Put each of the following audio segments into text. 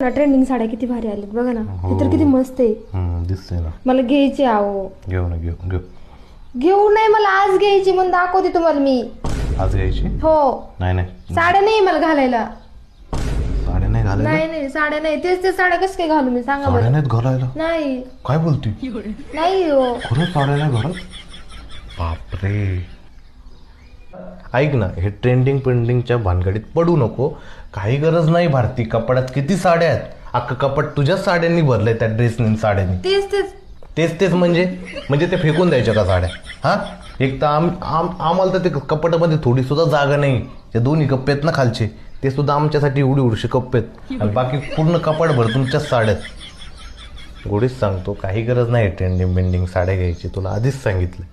ना ट्रेंडिंग साड्या किती भारी आल्यात बघा ना. हे तर किती मस्त आहे. हम्म, दिसतंय ना. मला घ्यायची आहो घेऊ ना घेऊ घेऊ. घेऊ नाही मला आज घ्यायची म्हणून दाखवते तुम्हाला मी. आज घ्यायची? हो. नाही नाही. साड्या नाही मला घालायला. साड्या नाही घालायला? नाही नाही साड्या नाही. तेच ते साड्या कस काय घालू मी सांगा साड्या बरं. नाहीत घालायला? नाही. काय बोलती? नाही हो. खरंच साड्या नाही घरात बापरे. ऐक ना हे ट्रेंडिंग पेंडिंगच्या भानगडीत पडू नको. काही गरज नाही भारती कपड्यात किती साड्या आहेत? अख्खं कपड तुझ्याच साड्यांनी भरलंय त्या ड्रेसनी साड्यांनी. तेच तेच. तेच तेच म्हणजे? म्हणजे ते फेकून द्यायच्या का साड्या? हा? एक तर आम आम आम्हाला तर ते कपाटामध्ये थोडी सुद्धा जागा नाही. ते दोन्ही कप्पे आहेत ना खालचे. ते सुद्धा आमच्यासाठी एवढी एवढीशे कप्पे आहेत. आणि बाकी पूर्ण कपाट भर तुमच्याच साड्यात गोडीच सांगतो काही गरज नाही ट्रेंडिंग बेंडिंग साड्या घ्यायची. तुला आधीच सांगितलं.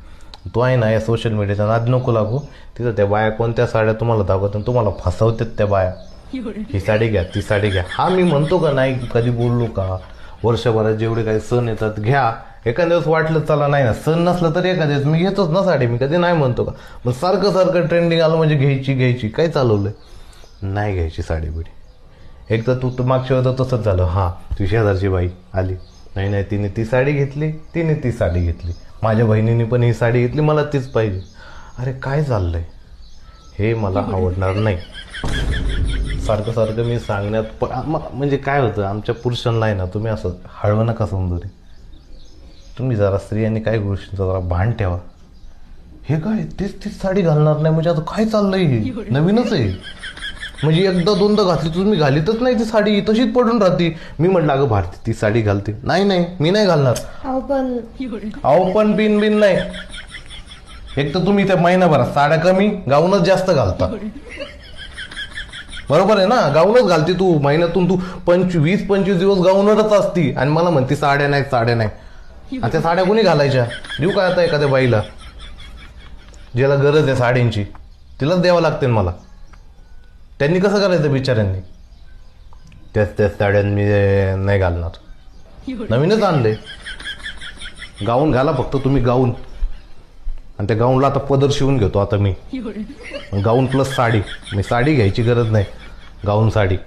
तू आहे ना या सोशल मीडियाचा नाद नको लागू. तिथं त्या बाया कोणत्या साड्या तुम्हाला दाखवतात तुम्हाला फसवतात त्या बाया. ही साडी घ्या ती साडी घ्या. हा मी म्हणतो का नाही कधी बोललो का? वर्षभरात जेवढे काही सण येतात घ्या. एखाद्या दिवस वाटलं चला नाही ना सण नसलं तर एखाद्या दिवस मी घेतोच ना साडी मी कधी नाही म्हणतो का? मग सारखं सारखं ट्रेंडिंग आलं म्हणजे घ्यायची घ्यायची. काय चालवलंय? नाही घ्यायची साडी बिडी. एक तर तू मागच्या वेळेला तसंच झालं. हां तुझी शेजारची बाई आली. नाही नाही तिने ती साडी घेतली तिने ती साडी घेतली. माझ्या बहिणीने पण ही साडी घेतली मला तीच पाहिजे. अरे काय चाललंय हे मला आवडणार नाही. सारखं सारखं मी सांगण्यात प- म्हणजे काय होतं आमच्या पुरुषांना आहे ना तुम्ही असं हळवं नका समजू रे. तुम्ही जरा स्त्रियांनी काय गोष्टींचा जरा भान ठेवा. हे काय तीच तीच साडी घालणार नाही म्हणजे आता काय चाललंय हे? नवीनच आहे. म्हणजे एकदा दोनदा घातली तुम्ही घालीतच नाही ती साडी तशीच पडून राहते. मी म्हटलं अगं भारती ती साडी घालते. नाही नाही मी नाही घालणार. अहो पण अहो पण बिन बिन नाही. एक तर तुम्ही त्या महिनाभरात साड्या कमी गाऊनच जास्त घालता. बरोबर आहे ना? गाऊनच घालते तू. महिन्यातून तू पंचवीस पंचवीस दिवस गाऊनच असती. आणि मला म्हणते साड्या नाही साड्या नाही. आणि त्या साड्या कोणी घालायच्या? देऊ काय आता एखाद्या बाईला? ज्याला गरज आहे साड्यांची तिलाच द्यावं लागते मला. त्यांनी कसं करायचं बिचाऱ्यांनी? त्याच त्याच साड्या मी नाही घालणार. नवीनच आणले गाऊन घाला फक्त तुम्ही गाऊन. आणि त्या गाऊनला आता पदर शिवून घेतो आता मी. Gown plus sari. मी साडी घ्यायची गरज नाही. गाऊन साडी.